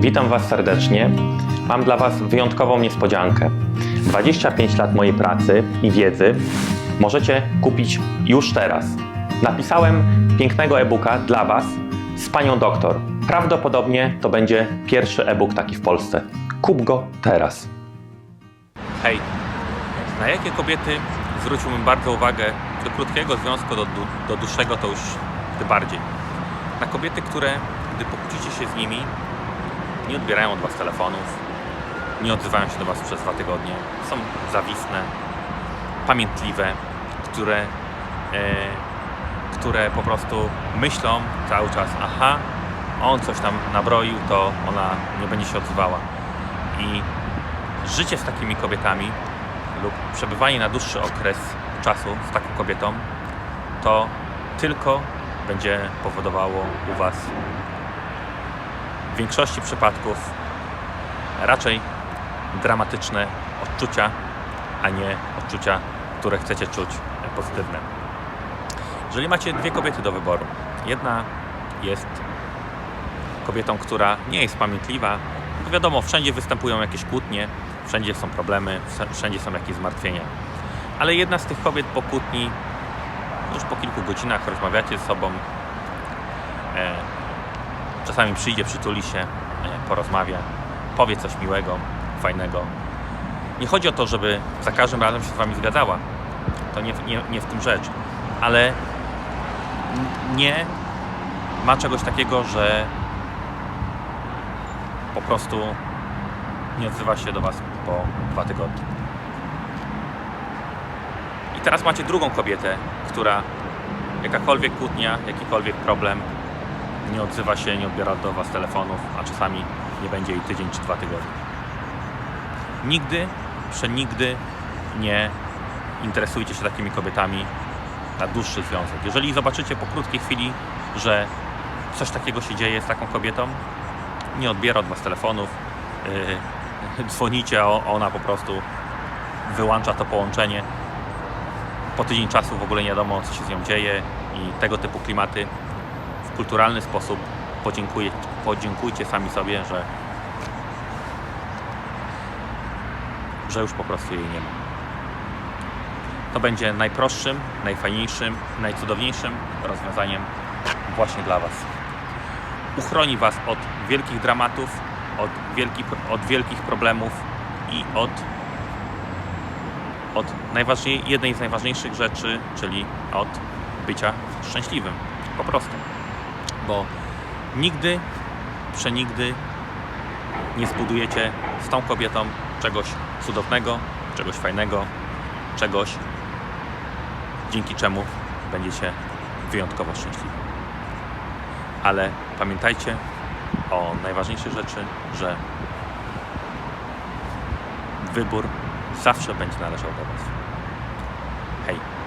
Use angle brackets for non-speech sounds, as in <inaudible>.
Witam Was serdecznie. Mam dla Was wyjątkową niespodziankę. 25 lat mojej pracy i wiedzy możecie kupić już teraz. Napisałem pięknego e-booka dla Was z panią doktor. Prawdopodobnie to będzie pierwszy e-book taki w Polsce. Kup go teraz. Hej, na jakie kobiety zwróciłbym bardzo uwagę do krótkiego związku, do, do dłuższego to już tym bardziej. Na kobiety, które gdy pokłócicie się z nimi, nie odbierają od Was telefonów, nie odzywają się do Was przez dwa tygodnie, są zawisne, pamiętliwe, które, e, które po prostu myślą cały czas, aha, on coś tam nabroił, to ona nie będzie się odzywała. I życie z takimi kobietami lub przebywanie na dłuższy okres czasu z taką kobietą, to tylko będzie powodowało u Was w większości przypadków raczej dramatyczne odczucia, a nie odczucia, które chcecie czuć pozytywne. Jeżeli macie dwie kobiety do wyboru, jedna jest kobietą, która nie jest pamiętliwa, bo wiadomo, wszędzie występują jakieś kłótnie, wszędzie są problemy, wsz- wszędzie są jakieś zmartwienia. Ale jedna z tych kobiet po kłótni, już po kilku godzinach rozmawiacie ze sobą, e, czasami przyjdzie, przytuli się, e, porozmawia, powie coś miłego, fajnego. Nie chodzi o to, żeby za każdym razem się z Wami zgadzała. To nie, nie, nie w tym rzecz. Ale nie ma czegoś takiego, że po prostu nie odzywa się do Was po dwa tygodnie. I teraz macie drugą kobietę, która jakakolwiek kłótnia, jakikolwiek problem, nie odzywa się, nie odbiera do Was telefonów, a czasami nie będzie jej tydzień czy dwa tygodnie. Nigdy, przenigdy nie interesujcie się takimi kobietami na dłuższy związek. Jeżeli zobaczycie po krótkiej chwili, że coś takiego się dzieje z taką kobietą, nie odbiera od Was telefonów, yy, <laughs> dzwonicie, a ona po prostu wyłącza to połączenie. Po tydzień czasu w ogóle nie wiadomo, co się z nią dzieje i tego typu klimaty kulturalny sposób podziękuję, podziękujcie sami sobie, że, że już po prostu jej nie ma. To będzie najprostszym, najfajniejszym, najcudowniejszym rozwiązaniem właśnie dla Was uchroni Was od wielkich dramatów, od wielkich, od wielkich problemów i od, od najważniej, jednej z najważniejszych rzeczy, czyli od bycia szczęśliwym. Po prostu. Bo nigdy, przenigdy nie zbudujecie z tą kobietą czegoś cudownego, czegoś fajnego, czegoś, dzięki czemu będziecie wyjątkowo szczęśliwi ale pamiętajcie o najważniejszej rzeczy, że wybór zawsze będzie należał do Was. Hej!